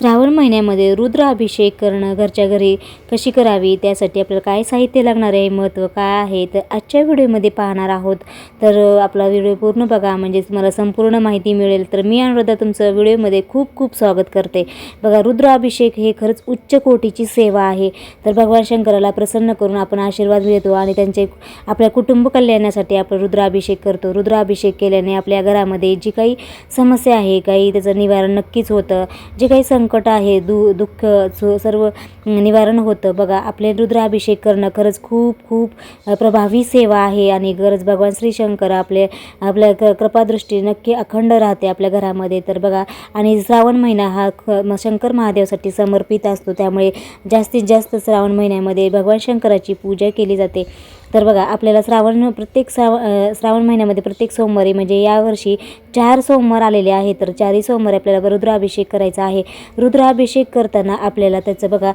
श्रावण महिन्यामध्ये रुद्राभिषेक करणं घरच्या घरी कशी करावी? त्यासाठी आपल्याला काय साहित्य लागणार आहे? महत्त्व काय आहे? तर आजच्या व्हिडिओमध्ये पाहणार आहोत. तर आपला व्हिडिओ पूर्ण बघा. म्हणजे तुम्हाला संपूर्ण माहिती मिळेल. तर मी अनुराधा तुमचं व्हिडिओमध्ये खूप खूप स्वागत करते. बघा रुद्राभिषेक हे खरंच उच्च कोटीची सेवा आहे. तर भगवान शंकराला प्रसन्न करून आपण आशीर्वाद घेतो आणि त्यांचे आपल्या कुटुंब कल्याणासाठी आपण रुद्राभिषेक करतो. रुद्राभिषेक केल्याने आपल्या घरामध्ये जी काही समस्या आहे काही त्याचं निवारण नक्कीच होतं. जे काही संकट आहे दु दुःख सु सर्व निवारण होतं. बघा आपले रुद्राभिषेक करणं खरंच खूप खूप प्रभावी सेवा आहे आणि गरज भगवान श्री शंकर आपले आपल्या क कृपादृष्टी नक्की अखंड राहते आपल्या घरामध्ये. तर बघा आणि श्रावण महिना हा ख म- शंकर महादेवासाठी समर्पित असतो. त्यामुळे जास्तीत जास्त श्रावण महिन्यामध्ये भगवान शंकराची पूजा केली जाते. तर बघा आपल्याला श्रावण प्रत्येक श्राव श्रावण महिन्यामध्ये प्रत्येक सोमवारी म्हणजे यावर्षी चार सोमवार आलेले आहे तर चारही सोमवारी आपल्याला रुद्राभिषेक करायचा आहे. रुद्राभिषेक करताना आपल्याला त्याचं बघा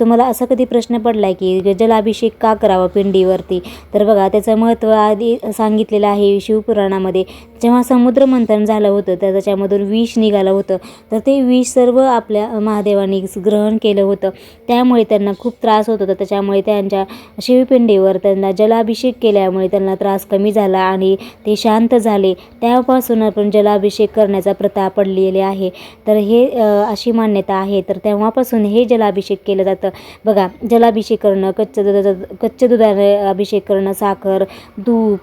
तुम्हाला असा कधी प्रश्न पडला आहे की जलाभिषेक का करावा पिंडीवरती? तर बघा त्याचं महत्त्व आधी सांगितलेलं आहे शिवपुराणामध्ये. जेव्हा समुद्र मंथन झालं होतं तर त्याच्यामधून विष निघालं होतं. तर ते विष सर्व आपल्या महादेवाने ग्रहण केलं होतं. त्यामुळे त्यांना खूप त्रास होत होता. त्याच्यामुळे त्यांच्या शिवपिंडीवर त्यांना जलाभिषेक केल्यामुळे त्यांना त्रास कमी झाला आणि ते शांत झाले. त्यापासून आपण जलाभिषेक करण्याचा प्रथा पडलेली आहे. तर हे अशी मान्यता आहे. तर तेव्हापासून हे जलाभिषेक केलं जातं. बघा जलाभिषेक करणं कच्च दुधाचा कच्च्या दुधाने अभिषेक करणं साखर धूप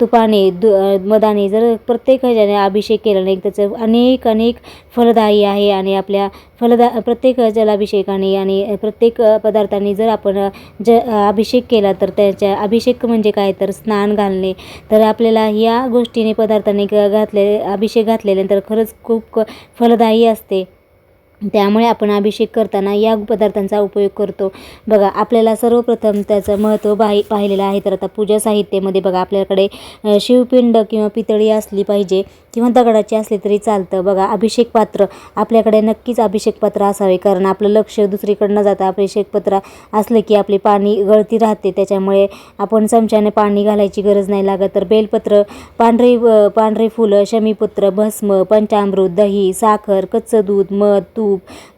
तुपाने दु मदाने जर प्रत्येक ह्याच्याने अभिषेक केल्याने त्याचं अनेक अनेक फलदायी आहे आणि आपल्या फलदा प्रत्येक जलाभिषेकाने आणि प्रत्येक पदार्थाने जर आपण ज अभिषेक केला तर त्याच्या अभिषेक म्हणजे काय? तर स्नान घालणे. तर आपल्याला या गोष्टीने पदार्थाने ग- घातले अभिषेक घातलेल्यानंतर खरंच खूप फलदायी असते. त्यामुळे आपण अभिषेक करताना या पदार्थांचा उपयोग करतो. बघा आपल्याला सर्वप्रथम त्याचं महत्त्व पाहि पाहिलेलं आहे. तर आता पूजा साहित्यामध्ये बघा आपल्याकडे शिवपिंड किंवा पितळी असली पाहिजे किंवा दगडाची असली तरी चालतं. बघा अभिषेक पात्र आपल्याकडे नक्कीच अभिषेक पात्र असावे. कारण आपलं लक्ष दुसरीकडनं जातं. अभिषेक पत्र असलं की आपली पाणी गळती राहते. त्याच्यामुळे आपण चमच्याने पाणी घालायची गरज नाही लागत. तर बेलपत्र पांढरे पांढरे फुलं शमीपुत्र भस्म पंचामृत दही साखर कच्चं दूध मध तूप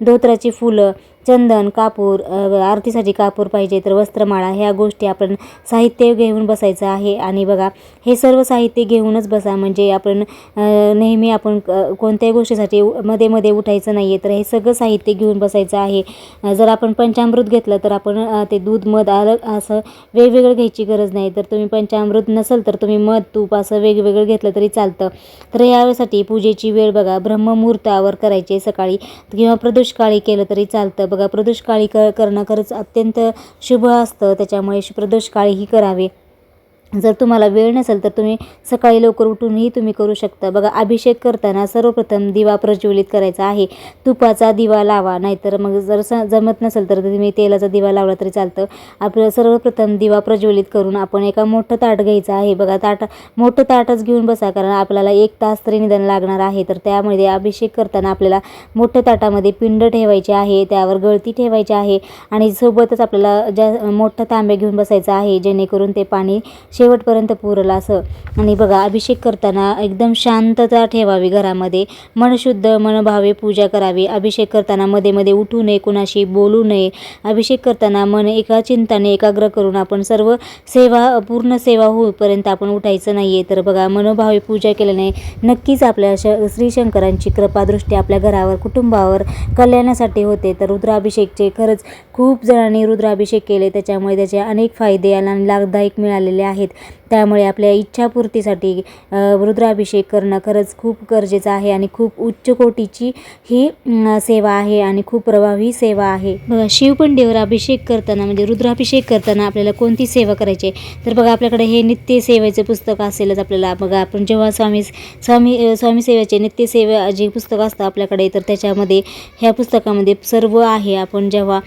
धोत्राची फुलं चंदन कापूर आरतीसाठी कापूर पाहिजे तर वस्त्रमाळा ह्या गोष्टी आपण साहित्य घेऊन बसायचं आहे. आणि बघा हे सर्व साहित्य घेऊनच बसा. म्हणजे आपण नेहमी आपण कोणत्याही गोष्टीसाठी उ- मध्ये मध्ये उठायचं नाही आहे तर हे सगळं साहित्य घेऊन बसायचं आहे. जर आपण पंचामृत घेतलं तर आपण ते दूध मध अलग असं वेगवेगळं घ्यायची गरज नाही. तर तुम्ही पंचामृत नसेल तर तुम्ही मध तूप असं वेगवेगळं घेतलं तरी चालतं. तर यासाठी पूजेची वेळ बघा. ब्रह्ममुहूर्तावर करायची आहे सकाळी किंवा प्रदोषकाळी केलं तरी चालतं. बघा प्रदोषकाळी क करणं खरंच अत्यंत शुभ असतं. त्याच्यामुळे प्रदोषकाळीही करावे. जर तुम्हाला वेळ नसेल तर तुम्ही सकाळी लवकर उठूनही तुम्ही करू शकता. बघा अभिषेक करताना सर्वप्रथम दिवा प्रज्वलित करायचा आहे. तुपाचा दिवा लावा नाहीतर मग जर स जमत नसेल तर तुम्ही तेलाचा दिवा लावला तरी चालतं. आपलं सर्वप्रथम दिवा प्रज्वलित करून आपण एका मोठं ताट घ्यायचं आहे. बघा ताट मोठं ताटच घेऊन बसा कारण आपल्याला एक तास तरी निदान लागणार आहे. तर त्यामध्ये अभिषेक करताना आपल्याला मोठ्या ताटामध्ये पिंड ठेवायचे आहे त्यावर गळती ठेवायची आहे आणि सोबतच आपल्याला ज्या मोठं तांबे घेऊन बसायचं आहे जेणेकरून ते पाणी शेवटपर्यंत पुरला असं. आणि बघा अभिषेक करताना एकदम शांतता ठेवावी घरामध्ये. मनशुद्ध मनभावे पूजा करावी. अभिषेक करताना मध्ये मध्ये उठू नये कुणाशी बोलू नये. अभिषेक करताना मन एका चिंताने एकाग्र करून आपण सर्व सेवा पूर्ण सेवा होईपर्यंत आपण उठायचं नाही आहे तर बघा मनोभावे पूजा केल्याने नक्कीच आपल्या श श्री शंकरांची कृपादृष्टी आपल्या घरावर कुटुंबावर कल्याणासाठी होते. तर रुद्राभिषेकचे खरंच खूप जणांनी रुद्राभिषेक केले. त्याच्यामुळे त्याचे अनेक फायदे आणि लाभदायक मिळालेले आहेत. need त्यामुळे आपल्या इच्छापूर्तीसाठी रुद्राभिषेक करणं खरंच खूप गरजेचं आहे आणि खूप उच्च कोटीची ही सेवा आहे आणि खूप प्रभावी सेवा आहे. बघा शिवपंडीवर अभिषेक करताना म्हणजे रुद्राभिषेक करताना आपल्याला कोणती सेवा करायची आहे? तर बघा आपल्याकडे हे नित्य सेवेचं पुस्तक असेलच आपल्याला. बघा आपण जेव्हा स्वामी स्वामी स्वामी सेवेचे नित्य सेवा जे पुस्तक असतं आपल्याकडे तर त्याच्यामध्ये ह्या पुस्तकामध्ये सर्व आहे. आपण जेव्हा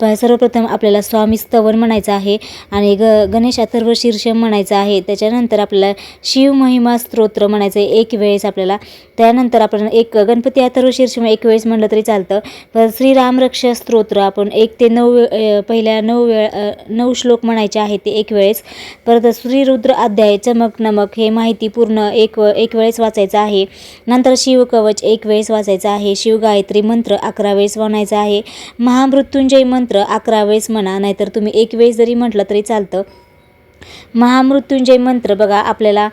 प- सर्वप्रथम आपल्याला स्वामी स्तवन म्हणायचं आहे आणि ग गणेश अथर्व शीर्षम म्हणायचं म्हणायचं आहे. त्याच्यानंतर आपल्याला शिव महिमा स्तोत्र म्हणायचं आहे. एक वेळेस आपल्याला त्यानंतर आपण एक गणपती अथर्व शीर्ष एक वेळेस म्हणलं तरी चालतं. पर श्रीरामरक्ष स्तोत्र आपण एक ते नऊ वे- पहिल्या नऊ वेळ नऊ श्लोक म्हणायचे आहे ते एक वेळेस. परत श्रीरुद्र अध्याय चमक नमक हे माहिती पूर्ण एक व- एक वेळेस वाचायचं आहे. नंतर शिवकवच एक वेळेस वाचायचं आहे. शिवगायत्री मंत्र अकरा वेळेस म्हणायचा आहे. महामृत्युंजय मंत्र अकरा वेळेस म्हणा नाहीतर तुम्ही एक वेळेस जरी म्हटलं तरी चालतं. महामृत्युंजय मंत्र बघा आपल्याला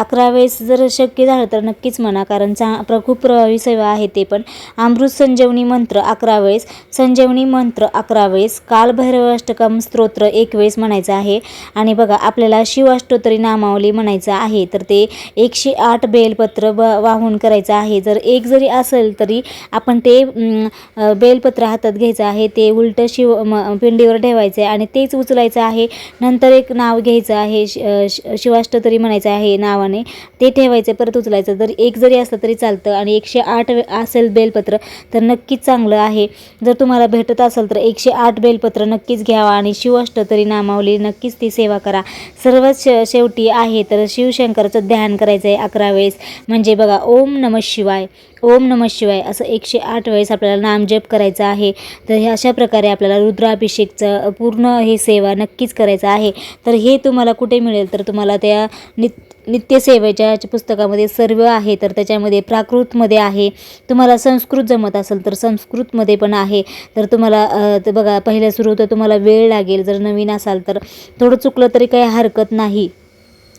अकरा वेळेस जर शक्य झालं तर नक्कीच म्हणा कारण चा प्र खूप प्रभावी सेवा आहे ते पण. अमृत संजीवनी मंत्र अकरा वेळेस. संजीवनी मंत्र अकरा वेळेस. कालभैरवाष्टकम स्तोत्र एक वेळेस म्हणायचं आहे. आणि बघा आपल्याला शिवाष्टोत्तरी नामावली म्हणायचं आहे. तर ते एकशे आठ बेलपत्र ब वाहून करायचं आहे. जर एक जरी असेल तरी आपण ते बेलपत्र हातात घ्यायचं आहे. ते उलटं शिव म पिंडीवर ठेवायचं आहे आणि तेच उचलायचं आहे. नंतर एक नाव घ्यायचं आहे शि शिवाष्टतरी म्हणायचं आहे नावाने ते ठेवायचं परत उचलायचं. जर एक जरी असलं तरी चालतं आणि एकशे आठ असेल बेलपत्र तर नक्कीच चांगलं आहे. जर तुम्हाला भेटत असेल तर एकशे आठ बेलपत्र नक्कीच घ्यावा आणि शिवाष्टतरी नामावली नक्कीच ती सेवा करा. सर्वात श शेवटी आहे तर शिवशंकरचं ध्यान करायचं आहे अकरा वेळेस. म्हणजे बघा ओम नम शिवाय. ओम नम शिवाय असं एकशे आठ वेळेस आपल्याला नामजप करायचा आहे. तर हे अशा प्रकारे आपल्याला रुद्राभिषेकचं पूर्ण हे सेवा नक्कीच करायचं आहे. तर हे तुम्हाला कुठे मिळेल? तर तुम्हाला त्या नित नित्यसेवेच्या पुस्तकामध्ये सर्व आहे. तर त्याच्यामध्ये प्राकृतमध्ये आहे. तुम्हाला संस्कृत जमत असेल तर संस्कृतमध्ये पण आहे. तर तुम्हाला बघा पहिल्या सुरू तर तुम्हाला वेळ लागेल. जर नवीन असाल तर थोडं चुकलं तरी काही हरकत नाही.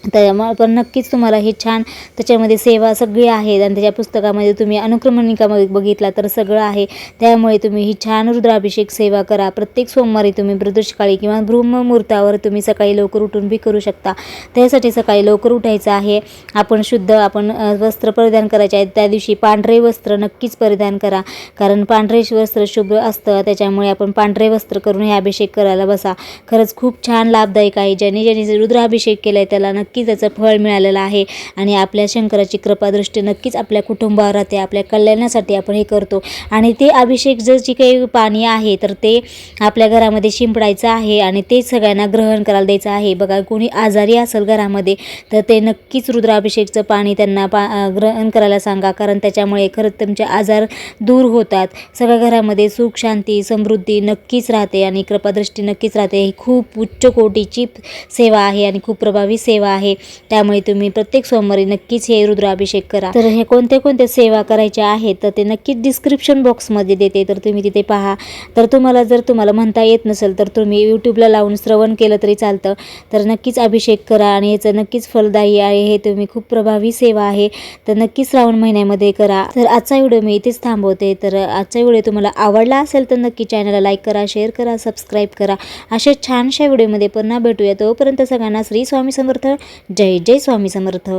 त्यामुळे पण नक्कीच तुम्हाला हे छान त्याच्यामध्ये सेवा सगळी आहेत आणि त्याच्या पुस्तकामध्ये तुम्ही अनुक्रमणिकामध्ये बघितला तर सगळं आहे. त्यामुळे तुम्ही ही छान रुद्राभिषेक सेवा करा. प्रत्येक सोमवारी तुम्ही प्रदोषकाळी किंवा ब्रह्ममुहूर्तावर तुम्ही सकाळी लवकर उठून बी करू शकता. त्यासाठी सकाळी लवकर उठायचं आहे. आपण शुद्ध आपण वस्त्र परिधान करायचे आहेत त्या दिवशी पांढरे वस्त्र नक्कीच परिधान करा. कारण पांढरे वस्त्र शुभ असतं. त्याच्यामुळे आपण पांढरे वस्त्र करून हे अभिषेक करायला बसा. खरंच खूप छान लाभदायक आहे. ज्याने ज्याने रुद्राभिषेक केला आहे त्याला नक्कीच त्याचं फळ मिळालेलं आहे आणि आपल्या शंकराची कृपादृष्टी नक्कीच आपल्या कुटुंबावर राहते आपल्या कल्याणासाठी आपण हे करतो. आणि ते अभिषेक जर जी काही पाणी आहे तर ते आपल्या घरामध्ये शिंपडायचं आहे आणि ते सगळ्यांना ग्रहण करायला द्यायचं आहे. बघा कोणी आजारी असेल घरामध्ये तर ते नक्कीच रुद्राभिषेकचं पाणी त्यांना पा ग्रहण करायला सांगा. कारण त्याच्यामुळे खरंच तुमचे आजार दूर होतात. सगळ्या घरामध्ये सुख शांती समृद्धी नक्कीच राहते आणि कृपादृष्टी नक्कीच राहते. ही खूप उच्च कोटीची सेवा आहे आणि खूप प्रभावी सेवा आहे. आहे. त्यामुळे तुम्ही प्रत्येक सोमवारी नक्कीच हे रुद्राभिषेक करा. तर हे कोणते कोणते सेवा करायच्या आहेत तर ते नक्कीच डिस्क्रिप्शन बॉक्समध्ये देते. तर तुम्ही तिथे पहा. तर तुम्हाला जर तुम्हाला म्हणता येत नसेल तर तुम्ही यूट्यूबला लावून श्रवण केलं तरी चालतं. तर नक्कीच अभिषेक करा आणि याचं नक्कीच फलदायी आहे. हे तुम्ही खूप प्रभावी सेवा आहे. तर नक्कीच श्रावण महिन्यामध्ये करा. तर आजचा व्हिडिओ मी इथेच थांबवते. तर आजचा व्हिडिओ तुम्हाला आवडला असेल तर नक्की चॅनलला लाईक करा शेअर करा सबस्क्राईब करा. अशा छानशा व्हिडिओमध्ये पुन्हा भेटूया. तोपर्यंत सगळ्यांना श्री स्वामी समर्थ. जय जय स्वामी समर्थ.